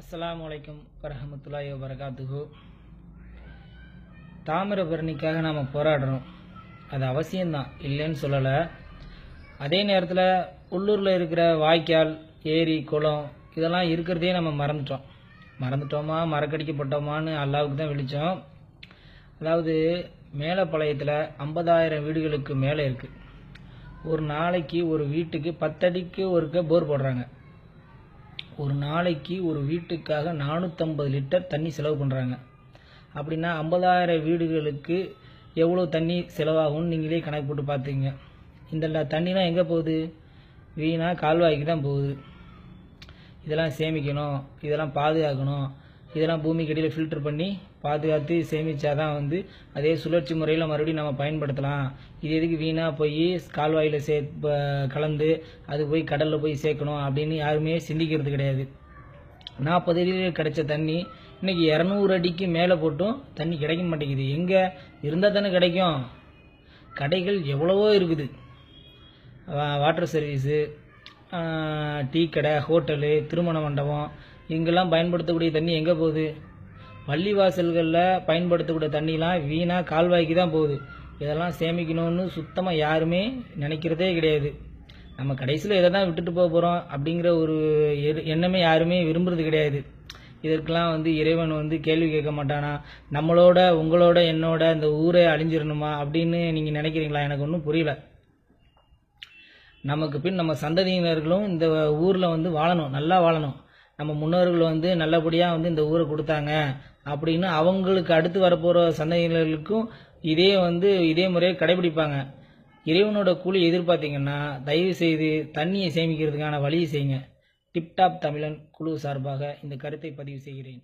அஸ்லாம் அலைக்கும் வரமத்துல்லாய் வரகாத்துகு தாமிரபரணிக்காக நாம் போராடுறோம். அது அவசியம்தான். இல்லைன்னு சொல்லலை. அதே நேரத்தில் உள்ளூரில் இருக்கிற வாய்க்கால் ஏரி குளம் இதெல்லாம் இருக்கிறதே நம்ம மறந்துட்டோம். மறந்துட்டோமா? மறக்கடிக்கப்பட்டோமான்னு அல்லாவுக்கு தான் விழித்தோம் அதாவது மேலப்பாளையத்தில் ஐம்பதாயிரம் வீடுகளுக்கு மேலே இருக்குது ஒரு நாளைக்கு ஒரு வீட்டுக்கு பத்தடிக்கு ஒருக்க போர் போடுறாங்க. ஒரு நாளைக்கு ஒரு வீட்டுக்காக நானூற்றம்பது லிட்டர் தண்ணி செலவு பண்ணுறாங்க அப்படின்னா ஐம்பதாயிரம் வீடுகளுக்கு எவ்வளோ தண்ணி செலவாகும்னு நீங்களே கணக்கு போட்டு பார்த்துங்க இந்த தண்ணிலாம் எங்கே போகுது? வீணாக கால்வாய்க்கு தான் போகுது. இதெல்லாம் சேமிக்கணும் இதெல்லாம் பாதுகாக்கணும் இதெல்லாம் பூமிக்கு அடியில் ஃபில்டர் பண்ணி பாதுகாத்து சேமிச்சாதான் வந்து அதே சுழற்சி முறையில் மறுபடியும் நம்ம பயன்படுத்தலாம். இது எதுக்கு வீணாக போய் கால்வாயில் சே கலந்து அது போய் கடலில் போய் சேர்க்கணும் அப்படின்னு யாருமே சிந்திக்கிறது கிடையாது. நாற்பது அடியில் கிடைச்ச தண்ணி இன்றைக்கி இரநூறு அடிக்கு மேலே போட்டும் தண்ணி கிடைக்க மாட்டேங்குது. எங்கே? இருந்தால் தானே கிடைக்கும். கடைகள் எவ்வளவோ இருக்குது. வா- வாட்டர் சர்வீஸு டீ கடை ஹோட்டலு திருமண மண்டபம் இங்கெல்லாம் பயன்படுத்தக்கூடிய தண்ணி எங்கே போகுது? பள்ளிவாசல்களில் பயன்படுத்தக்கூடிய தண்ணிலாம் வீணாக கால்வாய்க்கு தான் போகுது. இதெல்லாம் சேமிக்கணும்னு சுத்தமாக யாருமே நினைக்கிறதே கிடையாது. நம்ம கடைசியில் இதை தான் விட்டுட்டு போக போகிறோம் அப்படிங்கிற ஒரு எரு- எண்ணமே யாருமே விரும்புறது கிடையாது. இதற்கெல்லாம் வந்து இறைவன் வந்து கேள்வி கேட்க மாட்டானா? நம்மளோட உங்களோட என்னோட இந்த ஊரே அழிஞ்சிரணுமா அப்படின்னு நீங்கள் நினைக்கிறீங்களா? எனக்கு ஒன்றும் புரியல. நமக்கு பின் நம்ம சந்ததியினர்களும் இந்த ஊரில் வந்து வாழணும் நல்லா வாழணும். நம்ம முன்னோர்கள் வந்து நல்லபடியாக வந்து இந்த ஊரை கொடுத்தாங்க அப்படின்னு அவங்களுக்கு அடுத்து வரப்போகிற சந்ததியினர்களுக்கும் இதே வந்து இதே முறையை கடைபிடிப்பாங்க. இறைவனோட கூலி எதிர்பார்த்தீங்கன்னா தயவு செய்து தண்ணியை சேமிக்கிறதுக்கான வழியை செய்யுங்க. டிப்டாப் தமிழன் குழு சார்பாக இந்த கருத்தை பதிவு செய்கிறேன்.